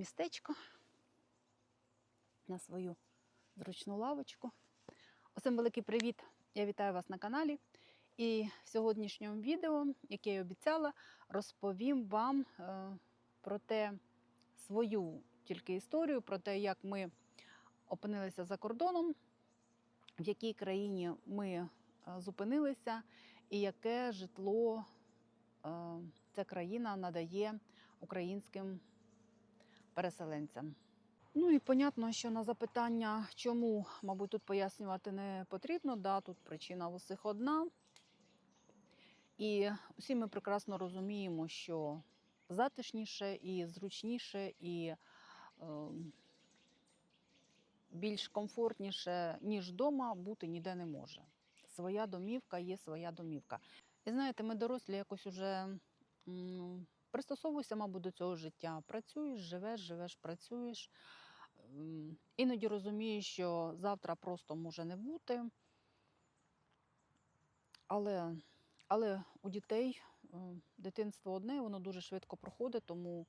містечко, на свою зручну лавочку. Усім великий привіт! Я вітаю вас на каналі. І в сьогоднішньому відео, яке я обіцяла, розповім вам е, про те свою тільки історію, про те, як ми опинилися за кордоном, в якій країні ми е, зупинилися, і яке житло е, ця країна надає українським переселенцям. Ну і понятно, що на запитання, чому, мабуть, тут пояснювати не потрібно. Да, тут причина в усіх одна. І всі ми прекрасно розуміємо, що затишніше і зручніше, і е, більш комфортніше, ніж вдома, бути ніде не може. Своя домівка є своя домівка. І знаєте, ми дорослі якось уже м, пристосовуєшся, мабуть, до цього життя. Працюєш, живеш, живеш, працюєш. Іноді розумієш, що завтра просто може не бути. Але, але у дітей дитинство одне, воно дуже швидко проходить, тому,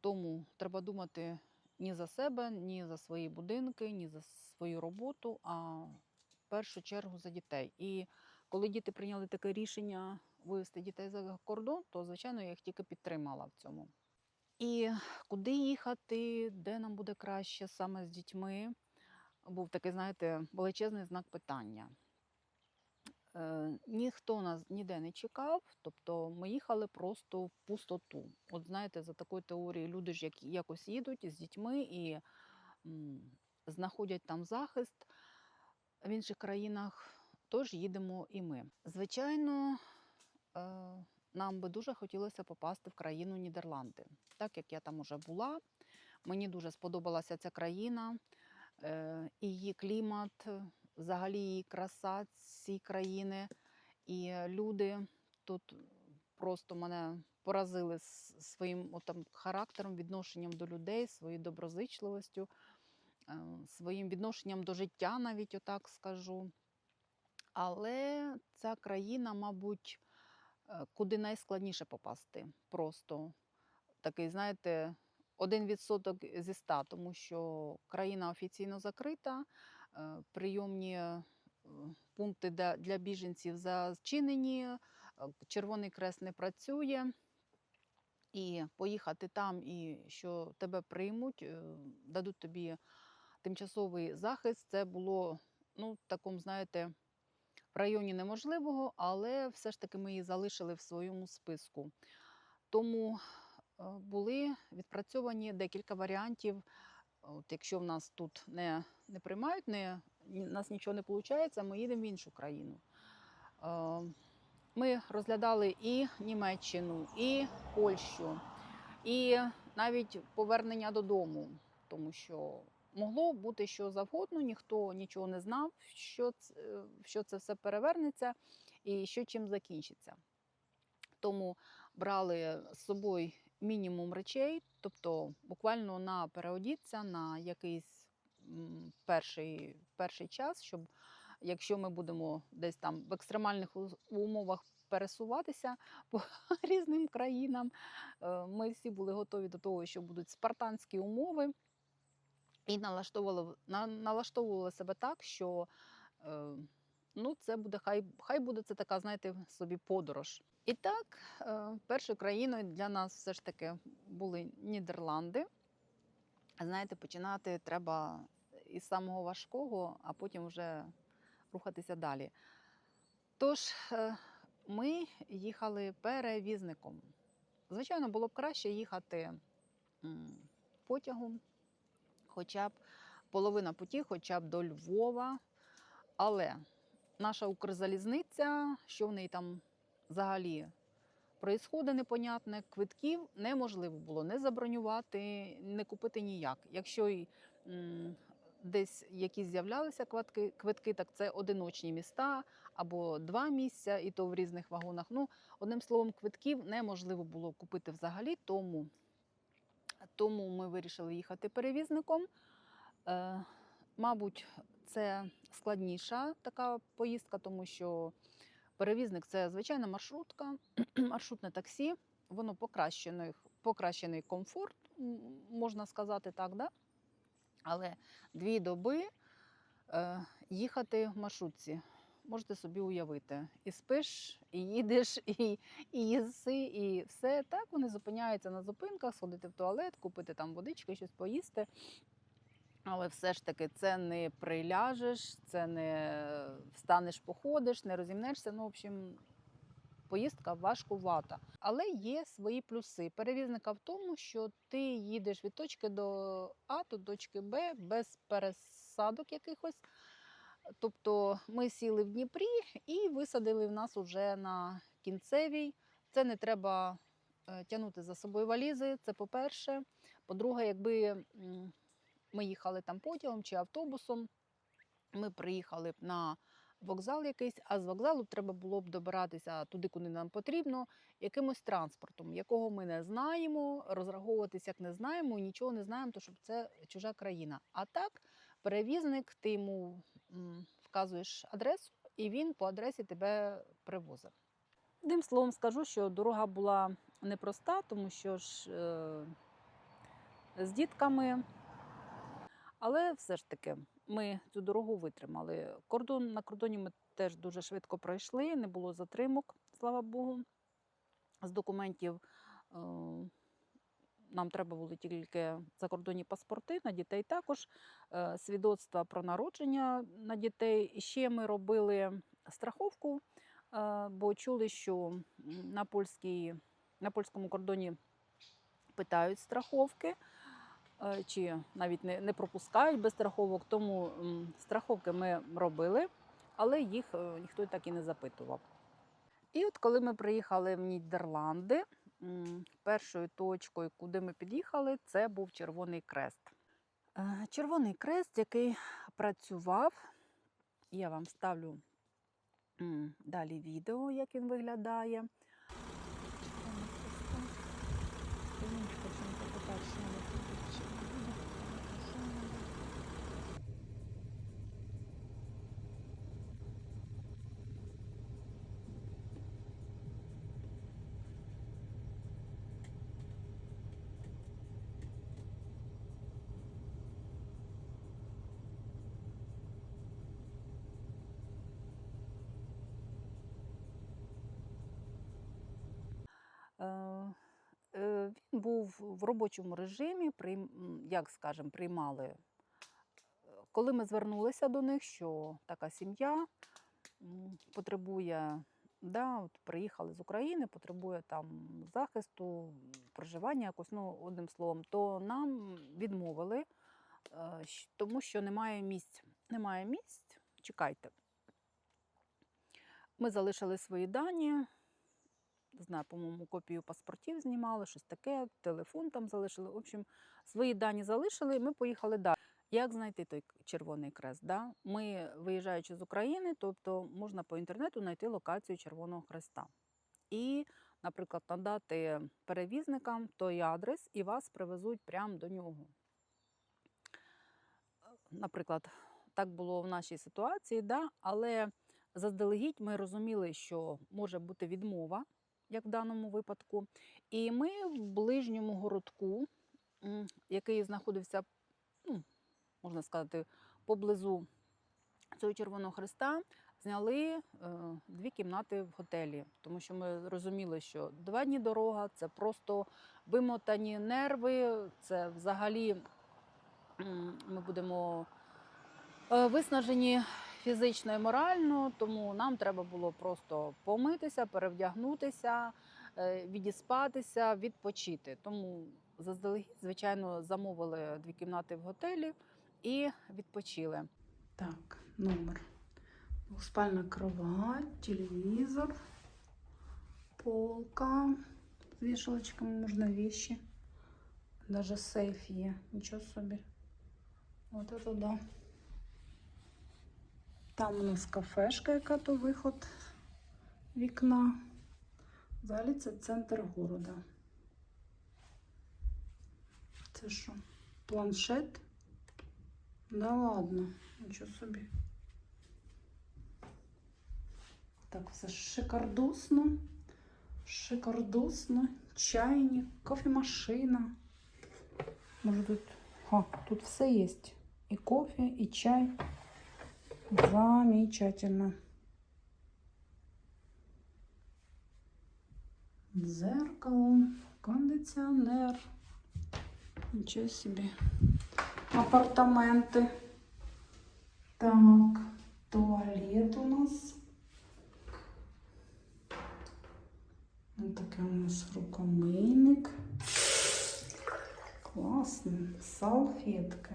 тому треба думати ні за себе, ні за свої будинки, ні за свою роботу, а в першу чергу за дітей. І коли діти прийняли таке рішення вивезти дітей за кордон, то, звичайно, я їх тільки підтримала в цьому. І куди їхати, де нам буде краще саме з дітьми, був такий, знаєте, величезний знак питання. Е, ніхто нас ніде не чекав, тобто ми їхали просто в пустоту. От знаєте, за такою теорією, люди ж як, якось їдуть з дітьми і м, знаходять там захист в інших країнах, тож їдемо і ми. Звичайно, нам би дуже хотілося попасти в країну Нідерланди. Так як я там уже була, мені дуже сподобалася ця країна, е, її клімат, взагалі її краса цієї країни. І люди тут просто мене поразили своїм отам, характером, відношенням до людей, своєю доброзичливостю, е, своїм відношенням до життя, навіть отак скажу. Але ця країна, мабуть, е, куди найскладніше попасти. Просто такий, знаєте, один відсоток зі ста, тому що країна офіційно закрита, е, прийомні е, пункти для, біженців зачинені, е, Червоний Крест не працює. І поїхати там, і що тебе приймуть, е, дадуть тобі тимчасовий захист, це було ну, в такому, знаєте, в районі неможливого, але все ж таки ми її залишили в своєму списку. Тому е, були відпрацьовані декілька варіантів. От якщо в нас тут не, не приймають, не, нас нічого не виходить, ми їдемо в іншу країну. Е, Ми розглядали і Німеччину, і Польщу, і навіть повернення додому, тому що могло бути що завгодно, ніхто нічого не знав, що це, що це все перевернеться і що чим закінчиться. Тому брали з собою мінімум речей, тобто буквально на переодіться на якийсь перший, перший час, щоб якщо ми будемо десь там в екстремальних умовах пересуватися по різним країнам, е, ми всі були готові до того, що будуть спартанські умови, і налаштовували, на- налаштовували себе так, що е, ну, це буде, хай, хай буде це така, знаєте, собі подорож. І так, е, першою країною для нас все ж таки були Нідерланди. Знаєте, починати треба із самого важкого, а потім вже рухатися далі. Тож, е, ми їхали перевізником. Звичайно, було б краще їхати потягом, хоча б половина путі, хоча б до Львова. Але наша Укрзалізниця, що в неї там взагалі проїсходить непонятне, квитків неможливо було не забронювати, не купити ніяк. Якщо й десь якісь з'являлися квитки, квитки, так це одиночні міста або два місця, і то в різних вагонах. Ну, одним словом, квитків неможливо було купити взагалі, тому, тому ми вирішили їхати перевізником. Е, мабуть, це складніша така поїздка, тому що перевізник це звичайна маршрутка, маршрутне таксі. Воно покращених покращений комфорт, можна сказати так, да? але дві доби е, їхати в маршрутці. Можете собі уявити. І спиш, і їдеш, і, і їси, і все. Так вони зупиняються на зупинках, сходити в туалет, купити там водички, щось поїсти. Але все ж таки це не приляжеш, це не встанеш, походиш, не розімнешся. Ну, в общем, поїздка важкувата. Але є свої плюси. Перевізника в тому, що ти їдеш від точки до А до точки Б без пересадок якихось. Тобто ми сіли в Дніпрі і висадили в нас уже на кінцевій. Це не треба е, тягнути за собою валізи. Це по-перше. По-друге, якби ми їхали там потягом чи автобусом, ми приїхали б на вокзал якийсь, а з вокзалу треба було б добиратися туди, куди нам потрібно, якимось транспортом, якого ми не знаємо, розраховуватися як не знаємо, нічого не знаємо, то щоб це чужа країна. А так, перевізник, ти йому вказуєш адресу, і він по адресі тебе привозить. Одним словом скажу, що дорога була непроста, тому що ж е, з дітками. Але все ж таки ми цю дорогу витримали. Кордон на кордоні ми теж дуже швидко пройшли, не було затримок, слава Богу. З документів е, нам треба були тільки закордонні паспорти на дітей також, е, свідоцтва про народження на дітей. Ще ми робили страховку, е, бо чули, що на, польській, на польському кордоні питають страховки е, чи навіть не, не пропускають без страховок. Тому страховки ми робили, але їх ніхто так і не запитував. І от коли ми приїхали в Нідерланди, першою точкою, куди ми під'їхали, це був Червоний Крест. Е, Червоний Крест, який працював, я вам ставлю далі відео, як він виглядає. Е, е, Він був в робочому режимі, як скажемо, приймали. е, Коли ми звернулися до них, що така сім'я потребує, да, от приїхали з України, потребує там захисту, проживання якось, ну, одним словом, то нам відмовили, е, тому що немає місць. Немає місць, чекайте. Ми залишили свої дані, не знаю, по-моєму, копію паспортів знімали, щось таке, телефон там залишили. В общем, свої дані залишили, і ми поїхали далі. Як знайти той Червоний Хрест? Да? Ми, виїжджаючи з України, тобто можна по інтернету знайти локацію Червоного Хреста. І, наприклад, надати перевізникам той адрес, і вас привезуть прямо до нього. Наприклад, так було в нашій ситуації, да? але заздалегідь ми розуміли, що може бути відмова, як в даному випадку. І ми в ближньому городку, який знаходився, ну, можна сказати, поблизу цього Червоного Христа, зняли е, дві кімнати в готелі, тому що ми розуміли, що два дні дорога це просто вимотані нерви, це взагалі ми будемо е, виснажені фізично і морально, тому нам треба було просто помитися, перевдягнутися, е, відіспатися, відпочити. Тому заздалегідь, звичайно, замовили дві кімнати в готелі і відпочили. Так, номер. Двуспальная кровать, телевизор, полка с вешалочками, можно вещи. Даже сейф є. Нічого собі. Вот это да. Там у нас кафешка, яка то виход вікна. Взагалі це центр города. Це що? Планшет? Да ладно, нічого собі. Так, все шикардосно. Шикардосно. чайник, кофемашина. Може тут. Ха, тут все є. І кофе, і чай. Замечательно. Зеркало, кондиціонер. Нічого собі. Апартаменти. Так, туалет у нас. Ось такий у нас рукомийник. Класно. Салфетки.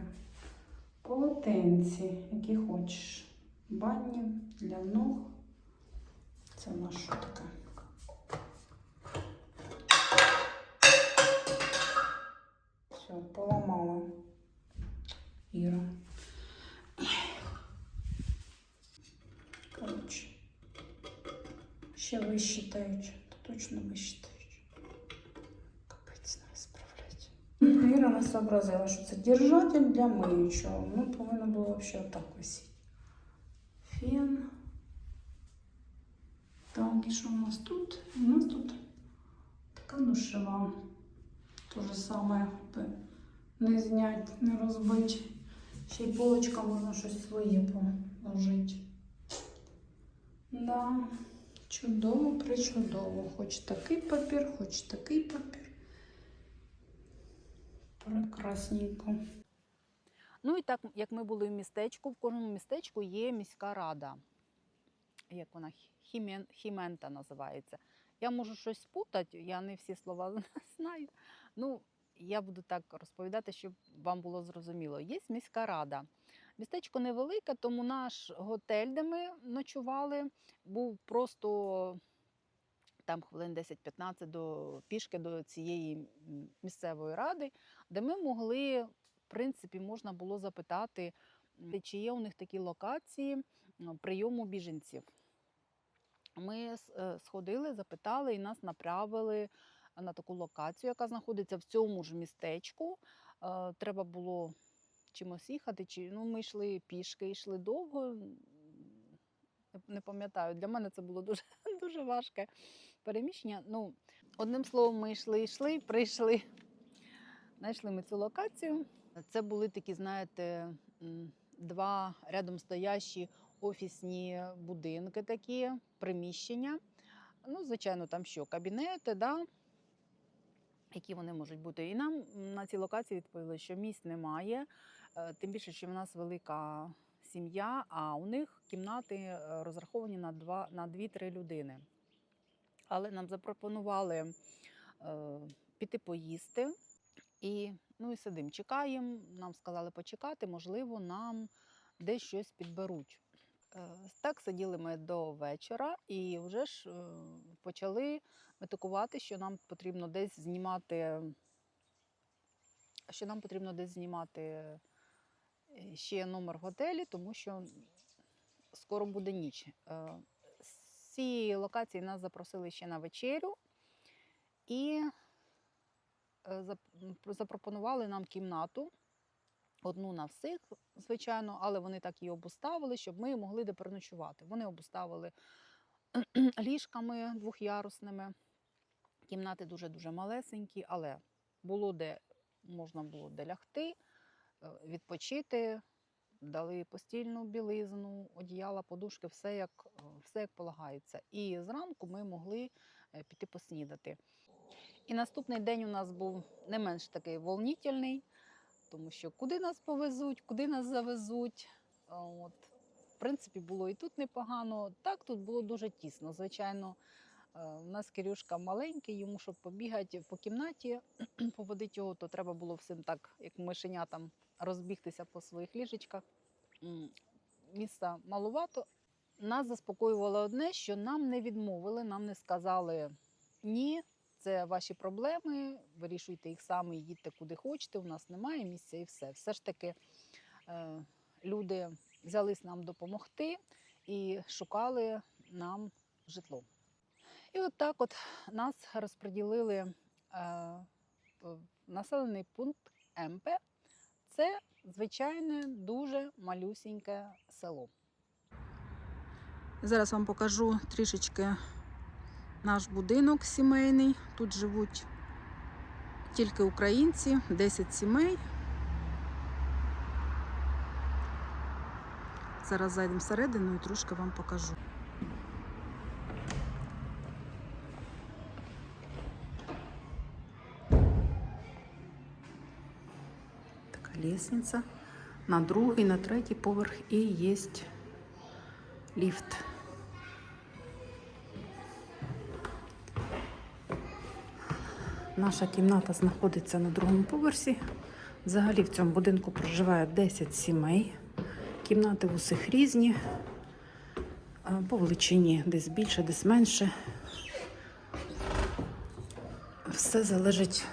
Полотенці, які хочеш. Банні для ног. Це у нас що таке? Все, поламала. Іра. Коротше. Ще висчитають. То точно висчитають. Капець не справлять. Іра не сообразила, що це держатель для миючого. Ну, повинно було взагалі отак висіти. Фен. Так, і що у нас тут? У нас тут така душева. Те же саме би не знять, не розбити. Ще й полочка можна щось своє положити. Да, чудово, причудово. Хоч такий папір, хоч такий папір. Прекрасненько. Ну і так, як ми були в містечку, в кожному містечку є міська рада. Як вона Хімен, Хімента називається. Я можу щось спутати, я не всі слова знаю. Ну, я буду так розповідати, щоб вам було зрозуміло. Є міська рада. Містечко невелике, тому наш готель, де ми ночували, був просто там хвилин 10-15 до пішки до цієї місцевої ради, де ми могли, в принципі, можна було запитати, чи є у них такі локації прийому біженців. Ми е, сходили, запитали і нас направили на таку локацію, яка знаходиться в цьому ж містечку. Е, Треба було чимось їхати. Чи ну ми йшли пішки, йшли довго. не- пам'ятаю. Для мене це було дуже, дуже важке переміщення. Ну, одним словом, ми йшли, йшли, прийшли. Знайшли ми цю локацію. Це були такі, знаєте, два рядом стоящі офісні будинки, такі приміщення. Ну, звичайно, там що, кабінети, да? які вони можуть бути. І нам на цій локації відповіли, що місць немає, е, тим більше, що в нас велика сім'я, а у них кімнати е, розраховані на, два, на 2-3 людини. Але нам запропонували е, піти поїсти. І, ну, і сидимо, чекаємо. Нам сказали почекати, можливо, нам десь щось підберуть. Е, Так сиділи ми до вечора і вже ж е, почали метикувати, що нам потрібно десь знімати, що нам потрібно десь знімати е, ще номер готелі, тому що скоро буде ніч. Цієї локації нас запросили ще на вечерю і запропонували нам кімнату. Одну на всіх, звичайно, але вони так її обуставили, щоб ми могли де переночувати. Вони обуставили ліжками двохярусними. Кімнати дуже-дуже малесенькі, але було де можна було де лягти, е, відпочити, дали постільну білизну, одіяла, подушки, все як, е, все як полагається. І зранку ми могли е, піти поснідати. І наступний день у нас був не менш такий волнітельний, тому що куди нас повезуть, куди нас завезуть. От. В принципі, було і тут непогано. Так, тут було дуже тісно. Звичайно, у нас Кирюшка маленький, йому щоб побігати по кімнаті, поводити його, то треба було всім так, як мишенятам, розбігтися по своїх ліжечках. М, Місця малувато. Нас заспокоювало одне, що нам не відмовили, нам не сказали ні, це ваші проблеми, вирішуйте їх самі, їдьте куди хочете, у нас немає місця і все. Все ж таки е, люди взялись нам допомогти і шукали нам житло. І от так от нас розподілили е, населений пункт Емпе. Це звичайне дуже малюсіньке село. Зараз вам покажу трішечки наш будинок сімейний. Тут живуть тільки українці, 10 сімей. Зараз зайдемо всередину і трошки вам покажу. Така лестниця. На другий, на третій поверх і є ліфт. Наша кімната знаходиться на другому поверсі. Взагалі в цьому будинку проживає 10 сімей. Кімнати усіх різні. По величині десь більше, десь менше. Все залежить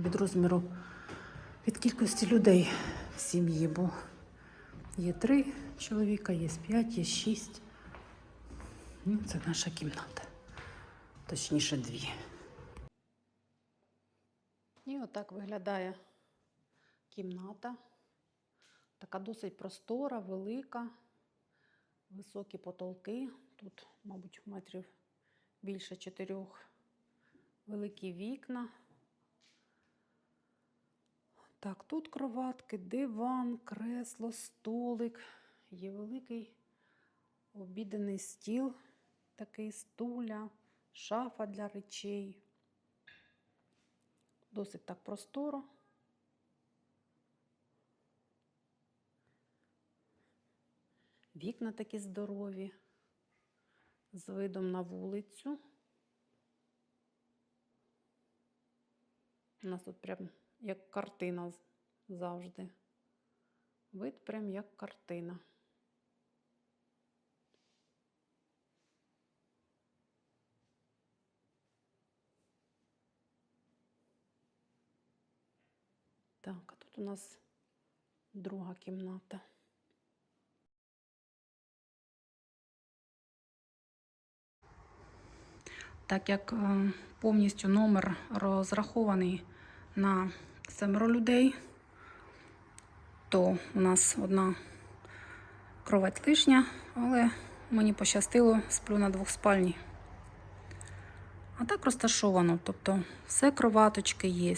від розміру, від кількості людей в сім'ї, бо є три чоловіка, є п'ять, є шість. Ну, це наша кімната. Точніше, дві. І отак виглядає кімната. Така досить простора, велика, високі потолки. Тут, мабуть, метрів більше чотирьох. Великі вікна. Так, тут кроватки, диван, кресло, столик. Є великий обіденний стіл, такий стуля, шафа для речей. Досить так просторо. Вікна такі здорові, з видом на вулицю. У нас тут прям як картина завжди. Вид прям як картина. Так, а тут у нас друга кімната. Так як е, повністю номер розрахований на семеро людей, то у нас одна кровать лишня, але мені пощастило, сплю на двохспальній. А так розташовано, тобто все кроваточки є,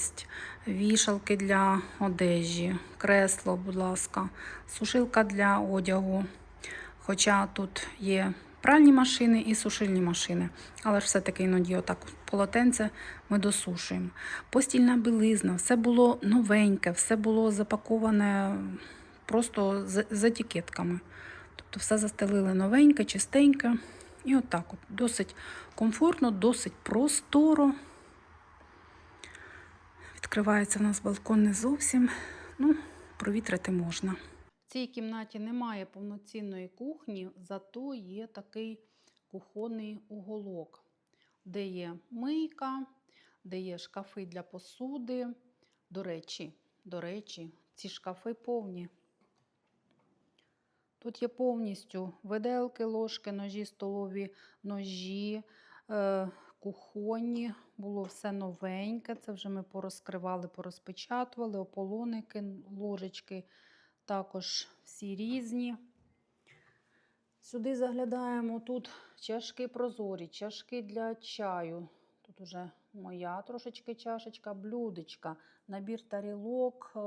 вішалки для одежі, кресло, будь ласка, сушилка для одягу. Хоча тут є пральні машини і сушильні машини, але ж все-таки іноді отак полотенце ми досушуємо. Постільна білизна, все було новеньке, все було запаковане просто з, етикетками. Тобто все застелили новеньке, чистеньке. І отак от. Досить комфортно, досить просторо. Відкривається в нас балкон не зовсім. Ну, провітрити можна. В цій кімнаті немає повноцінної кухні, зато є такий кухонний уголок, де є мийка, де є шкафи для посуди. До речі, до речі, ці шкафи повні. Тут є повністю виделки, ложки, ножі, столові ножі, е, кухонні. Було все новеньке. Це вже ми порозкривали, порозпечатували, ополоники, ложечки також всі різні. Сюди заглядаємо. Тут чашки прозорі, чашки для чаю. Тут уже моя трошечки чашечка, блюдечка, набір тарілок, е,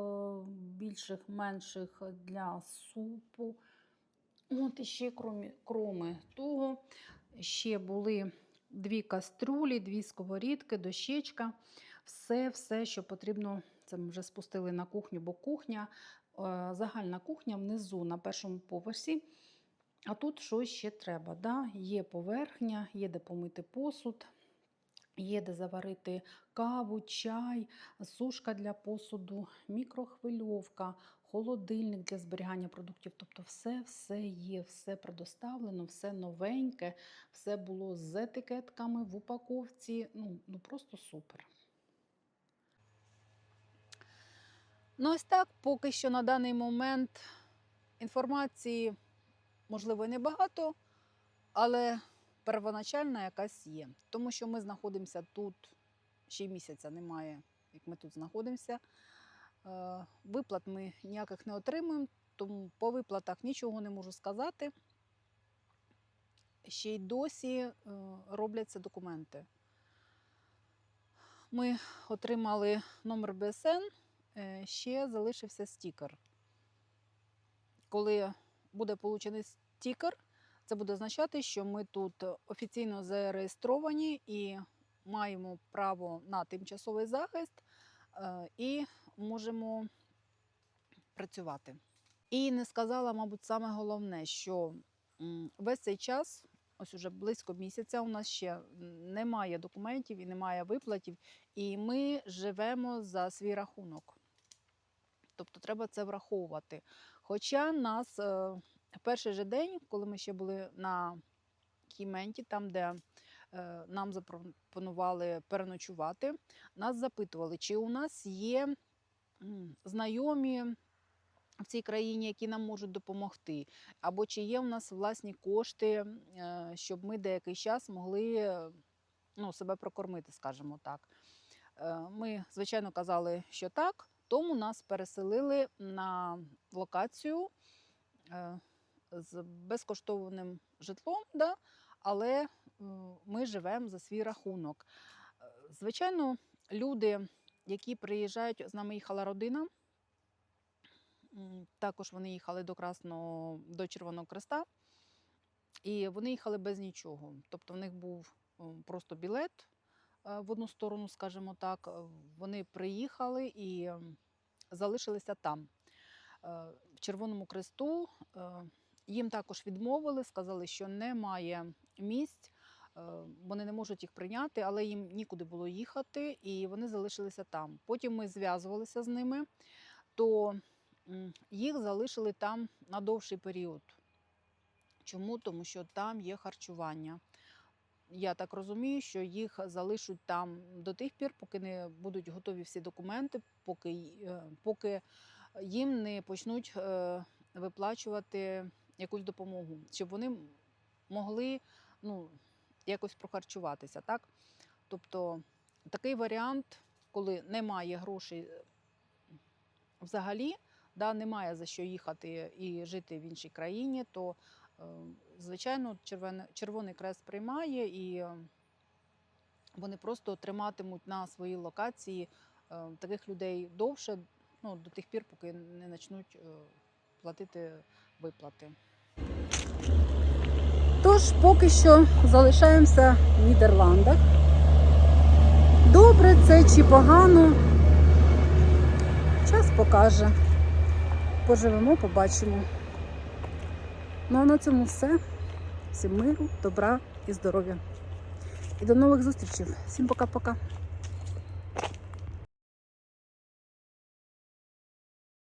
більших, менших для супу. От іще кромі, кроме того, ще були дві каструлі, дві сковорідки, дощечка. Все, все, що потрібно, це ми вже спустили на кухню, бо кухня, е, загальна кухня внизу на першому поверсі. А тут що ще треба? Да? Є поверхня, є де помити посуд, є де заварити каву, чай, сушка для посуду, мікрохвильовка, холодильник для зберігання продуктів. Тобто все, все є, все предоставлено, все новеньке, все було з етикетками в упаковці. Ну, ну просто супер. Ну, ось так, поки що на даний момент інформації, можливо, небагато, але первоначальна якась є. Тому що ми знаходимося тут, ще місяця немає, як ми тут знаходимося. Е, Виплат ми ніяких не отримуємо, тому по виплатах нічого не можу сказати. ще й досі е, робляться документи. Ми отримали номер БСН, е, ще залишився стікер. Коли буде получений стікер, це буде означати, що ми тут офіційно зареєстровані і маємо право на тимчасовий захист е, і можемо працювати. І не сказала, мабуть, саме головне, що весь цей час, ось уже близько місяця, у нас ще немає документів і немає виплатів, і ми живемо за свій рахунок. Тобто треба це враховувати. Хоча нас е, перший же день, коли ми ще були на Кіменті, там, де е, нам запропонували переночувати, нас запитували, чи у нас є знайомі в цій країні, які нам можуть допомогти, або чи є у нас власні кошти, е, щоб ми деякий час могли ну, себе прокормити, скажімо так. Е, Ми, звичайно, казали, що так, тому нас переселили на локацію з безкоштовним житлом, да? але ми живемо за свій рахунок. Звичайно, люди, які приїжджають, з нами їхала родина. Також вони їхали до Красного до Червоного Креста, і вони їхали без нічого. Тобто в них був просто білет е, в одну сторону, скажімо так. Вони приїхали і залишилися там. Е, В Червоному Кресту е, їм також відмовили, сказали, що немає місць, е, вони не можуть їх прийняти, але їм нікуди було їхати, і вони залишилися там. Потім ми зв'язувалися з ними, то їх залишили там на довший період. Чому? Тому що там є харчування. Я так розумію, що їх залишать там до тих пір, поки не будуть готові всі документи, поки, е, поки їм не почнуть е, виплачувати якусь допомогу, щоб вони могли ну, якось прохарчуватися. Так? Тобто такий варіант, коли немає грошей е, взагалі, да, немає за що їхати і жити в іншій країні, то е, звичайно Червоний, Крест приймає і е, вони просто триматимуть на своїй локації таких людей довше, ну, до тих пір, поки не почнуть платити виплати. Тож поки що залишаємося в Нідерландах. Добре це чи погано. Час покаже. Поживемо, побачимо. Ну а на цьому все. Всім миру, добра і здоров'я. І до нових зустрічей. Всім пока-пока.